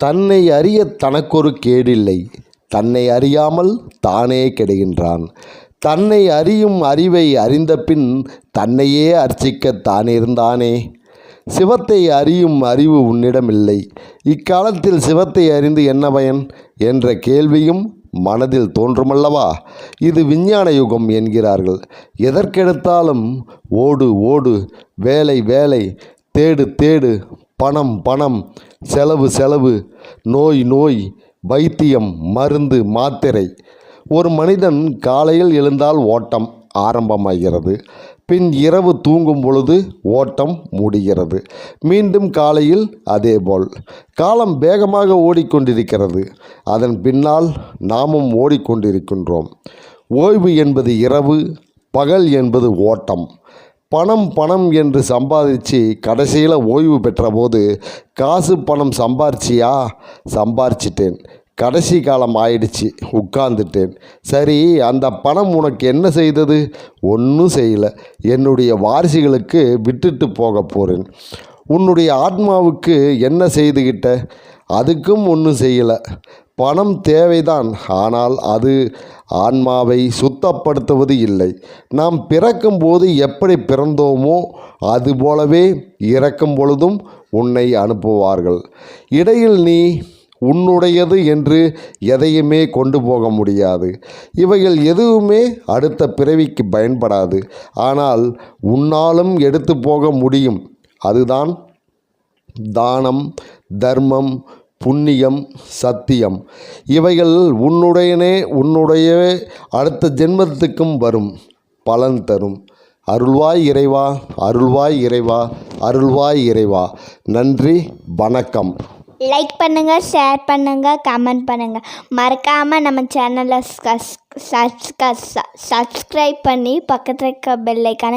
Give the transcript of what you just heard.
தன்னை அறிய தனக்கொரு கேடில்லை. தன்னை அறியாமல் தானே கெடுகின்றான். தன்னை அறியும் அறிவை அறிந்த பின் தன்னையே அர்ச்சிக்க தானிருந்தானே சிவத்தை அறியும் அறிவு உன்னிடமில்லை. இக்காலத்தில் சிவத்தை அறிந்து என்ன பயன்? என்ற கேள்வியும் மனதில் தோன்றுமல்லவா? இது விஞ்ஞான யுகம் என்கிறார்கள். எதற்கெடுத்தாலும் ஓடு ஓடு வேலை வேலை தேடு தேடு பணம் பணம் செலவு செலவு நோய் நோய் வைத்தியம் மருந்து மாத்திரை. ஒரு மனிதன் காலையில் எழுந்தால் ஓட்டம் ஆரம்பமாகிறது. பின் இரவு தூங்கும் பொழுது ஓட்டம் முடிகிறது. மீண்டும் காலையில் அதேபோல். காலம் வேகமாக ஓடிக்கொண்டிருக்கிறது. அதன் பின்னால் நாமும் ஓடிக்கொண்டிருக்கின்றோம். ஓய்வு என்பது இரவு பகல் என்பது ஓட்டம். பணம் பணம் என்று சம்பாதிச்சு கடைசியில் ஓய்வு பெற்றபோது காசு பணம் சம்பாரிச்சியா? சம்பாரிச்சிட்டேன். கடைசி காலம் ஆயிடுச்சு. உட்கார்ந்துட்டேன். சரி அந்த பணம் உனக்கு என்ன செய்தது? ஒன்றும் செய்யலை. என்னுடைய வாரிசுகளுக்கு விட்டுட்டு போக போகிறேன் உன்னுடைய ஆத்மாவுக்கு என்ன செய்துகிட்ட? அதுக்கும் ஒன்றும் செய்யலை. பணம் தேவைதான். ஆனால் அது ஆன்மாவை சுத்தப்படுத்துவது இல்லை. நாம் பிறக்கும்போது எப்படி பிறந்தோமோ அதுபோலவே இறக்கும் பொழுதும் உன்னை அனுப்புவார்கள். இடையில் நீ உன்னுடையது என்று எதையுமே கொண்டு போக முடியாது. இவைகள் எதுவுமே அடுத்த பிறவிக்கு பயன்படாது. ஆனால் உன்னாலும் எடுத்து போக முடியும். அதுதான் தானம் தர்மம் புண்ணியம் சத்தியம். இவைகள் உன்னுடையனே உன்னுடைய அடுத்த ஜென்மத்துக்கும் வரும் பலன் தரும். அருள்வாய் இறைவா அருள்வாய் இறைவா அருள்வாய் இறைவா. நன்றி வணக்கம். லைக் பண்ணுங்கள் ஷேர் பண்ணுங்கள் கமெண்ட் பண்ணுங்கள் மறக்காமல் நம்ம சேனலை சப்ஸ்கிரைப் பண்ணி பக்கத்தில் இருக்க பெல்லைக்கான